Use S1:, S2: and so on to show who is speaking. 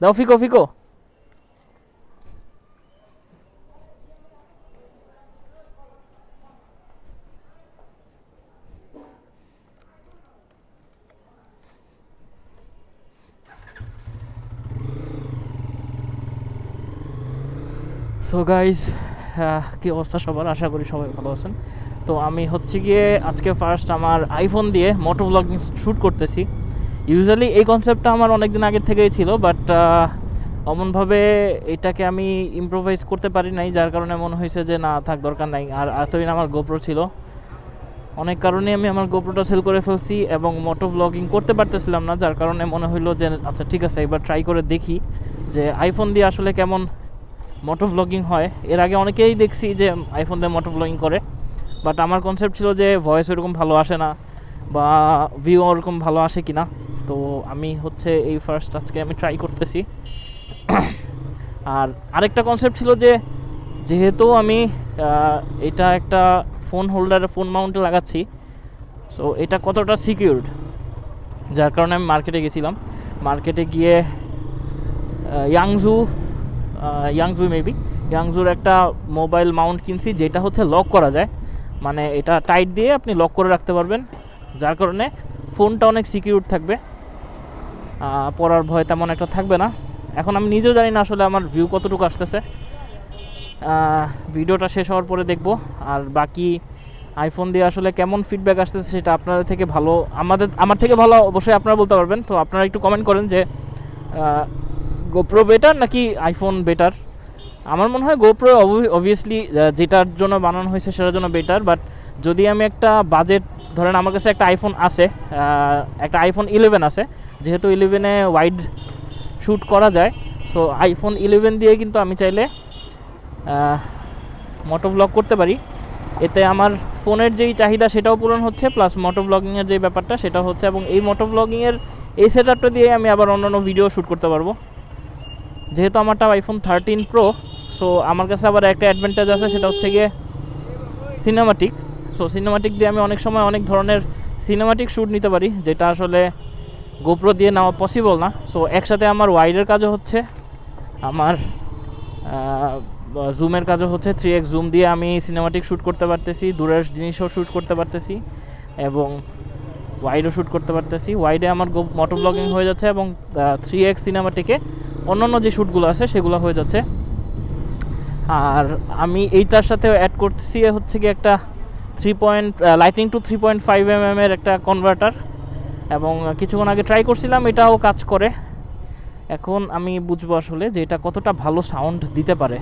S1: দাও, ফিকো ফিকো। So guys কী অবস্থা সবার? আশা করি সবাই ভালো আছেন। তো আমি হচ্ছে গিয়ে আজকে ফার্স্ট আমার আইফোন দিয়ে মোটো ব্লগিং শ্যুট করতেছি। ইউজুয়ালি এই কনসেপ্টটা আমার অনেক দিন আগের থেকেই ছিল বাট অমনভাবে এটাকে আমি ইম্প্রোভাইজ করতে পারি নাই, যার কারণে মনে হয়েছে যে না, থাক, দরকার নাই। আর এতদিন আমার গোপ্রো ছিল। অনেক কারণে আমি আমার গোপ্রোটা সেল করে ফেলছি এবং মোটো ব্লগিং করতে পারতেছিলাম না, যার কারণে মনে হইল যে আচ্ছা ঠিক আছে, এবার ট্রাই করে দেখি যে আইফোন দিয়ে আসলে কেমন মোটো ব্লগিং হয়। এর আগে অনেকেই দেখছি যে আইফোন দিয়ে মোটো ব্লগিং করে বাট আমার কনসেপ্ট ছিল যে ভয়েস ওরকম ভালো আসে না বা ভিউ ওরকম ভালো আসে কি না তো আমি হচ্ছে এই ফার্স্ট আজকে আমি ট্রাই করতেছি। আর আরেকটা কনসেপ্ট ছিল যে, যেহেতু আমি এটা একটা ফোন হোল্ডারে ফোন মাউন্টে লাগাচ্ছি সো এটা কতটা সিকিউরড যার কারণে আমি মার্কেটে গেছিলাম। মার্কেটে গিয়ে ইয়াংজু ইয়াংজু মেবি ইয়াংজুর একটা মোবাইল মাউন্ট কিনছি, যেটা হচ্ছে লক করা যায়। মানে এটা টাইট দিয়ে আপনি লক করে রাখতে পারবেন। যার কারণে ফোনটা অনেক সিকিউর থাকবে। পড়ার ভয় তেমন একটা থাকবে না। এখন আমি নিজেও জানি না আসলে আমার ভিউ কতটুকু আসতেছে। ভিডিওটা শেষ হওয়ার পরে দেখব। আর বাকি আইফোন দিয়ে আসলে কেমন ফিডব্যাক আসতেছে সেটা আপনাদের থেকে ভালো, আমাদের, আমার থেকে ভালো অবশ্যই আপনারা বলতে পারবেন। তো আপনারা একটু কমেন্ট করেন যে গোপ্রো বেটার নাকি আইফোন বেটার আমার মনে হয় গোপ্রো অবভিয়াসলি যেটার জন্য বানানো হয়েছে সেটার জন্য বেটার বাট যদি আমি একটা বাজেট ধরেন আমার কাছে একটা আইফোন আছে একটা আইফোন ইলেভেন আছে যেহেতু ইলেভেনে ওয়াইড শ্যুট করা যায় সো আইফোন ইলেভেন দিয়ে কিন্তু আমি চাইলে মোটো ব্লগ করতে পারি। এতে আমার ফোনের যেই চাহিদা সেটাও পূরণ হচ্ছে প্লাস মোটো ব্লগিংয়ের যে ব্যাপারটা সেটা হচ্ছে, এবং এই মোটো ব্লগিংয়ের এই সেট আপটা দিয়ে আমি আবার অন্যান্য ভিডিও শ্যুট করতে পারব। যেহেতু আমারটা আইফোন থার্টিন প্রো সো আমার কাছে আবার একটা অ্যাডভান্টেজ আছে, সেটা হচ্ছে গিয়ে সিনেমাটিক সো সিনেমাটিক দিয়ে আমি অনেক সময় অনেক ধরনের সিনেমাটিক শ্যুট নিতে পারি, যেটা আসলে গোপ্রো দিয়ে নেওয়া পসিবল না। সো একসাথে আমার ওয়াইডের কাজও হচ্ছে, আমার জুমের কাজও হচ্ছে থ্রি এক্স জুম দিয়ে আমি সিনেমাটিক শ্যুট করতে পারতেছি, দূরের জিনিসও শ্যুট করতে পারতেছি, এবং ওয়াইডও শ্যুট করতে পারতেছি। ওয়াইডে আমার মোটো ব্লগিং হয়ে যাচ্ছে এবং থ্রি এক্স সিনেমাটিকে অন্যান্য যে শ্যুটগুলো আছে, সেগুলো হয়ে যাচ্ছে। আর আমি এইটার সাথে অ্যাড করতেছি হচ্ছে কি একটা three point lighting two three point five M এর একটা কনভার্টার এবং কিছুক্ষণ আগে ট্রাই করছিলাম, এটাও কাজ করে। এখন আমি বুঝব আসলে যে এটা কতটা ভালো সাউন্ড দিতে পারে।